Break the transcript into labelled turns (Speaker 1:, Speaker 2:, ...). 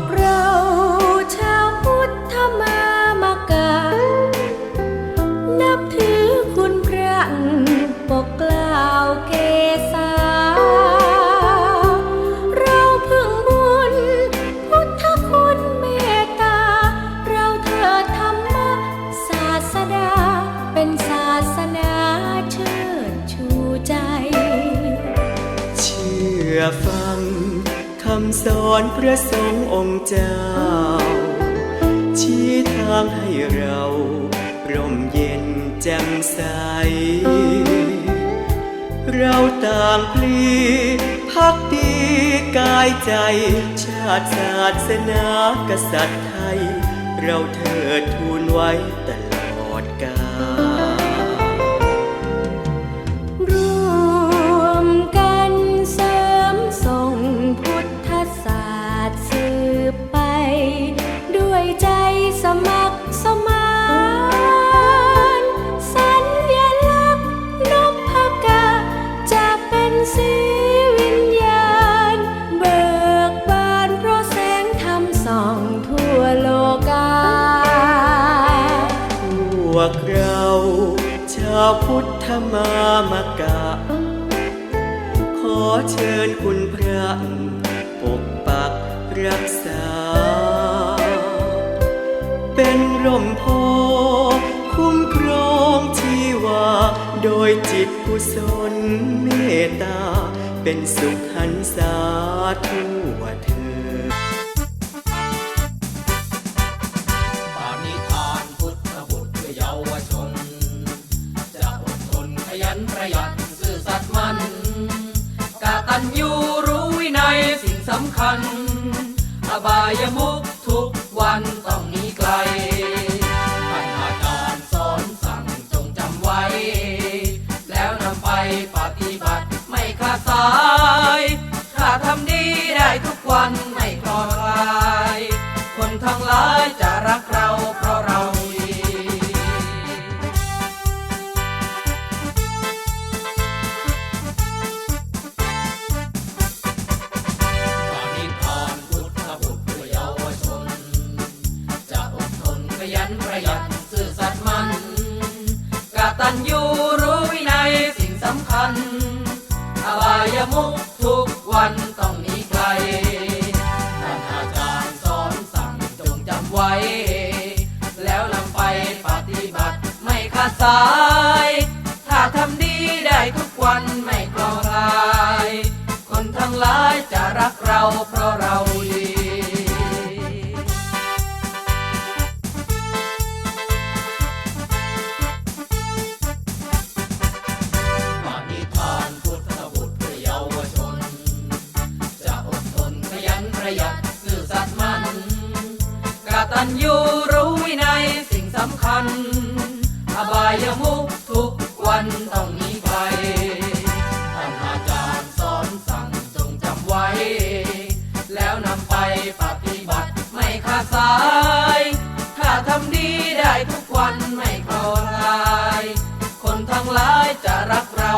Speaker 1: กเราชาวพุทธมามากานับถือคุณพระปกเกล้าวเกษาเราพึ่งบุญ พุทธคุณเมตตา เราเถิดธรรมศาสดา เป็นศาสนาเชิดชูใจ
Speaker 2: เชื่อฟังำสอนพระสงฆ์องค์เจ้า ชี้ทางให้เราร่มเย็นแจ่มใส เราต่างพลีพักดีกายใจ ชาติศาสนากษัตริย์ไทย เราเถิดทูลไว้ต
Speaker 1: วกเรา
Speaker 2: ชาวพุทธมามกะ ขอเชิญคุณพระปกปักรักษา เป็นร่มโพคุ้มครองชีวาโดยจิตกุศลเมตตา เป็นสุขหันษาทั่วเคั
Speaker 3: ญ อบายมุกทุกวันต้องหนีไกลท่านอาจารย์สอนสั่งจงจำไว้ แล้วนำไปปฏิบัติไม่ขาดสาย ถ้าทำดีได้ทุกวันไม่คลอคลาย คนทั้งหลายจะรักเราเพรำคัญ อบายมุขทุกวันต้องหนีไกลท่านอาจารย์สอนสั่งจงจำไว้ แล้วนำไปปฏิบัติไม่ขาดสาย ถ้าทำดีได้ทุกวันไม่กลอคลาย คนทั้งหลายจะรักเราเพราะ ตัญญูรู้วินัยสิ่งสำคัญ อบายมุขทุกวันต้องหนีไปท่านอาจารย์สอนสั่งจงจำไว้ แล้วนำไปปฏิบัติไม่ขาดสาย ถ้าทำดีได้ทุกวันไม่คลอคลาย คนทั้งหลายจะรักเรา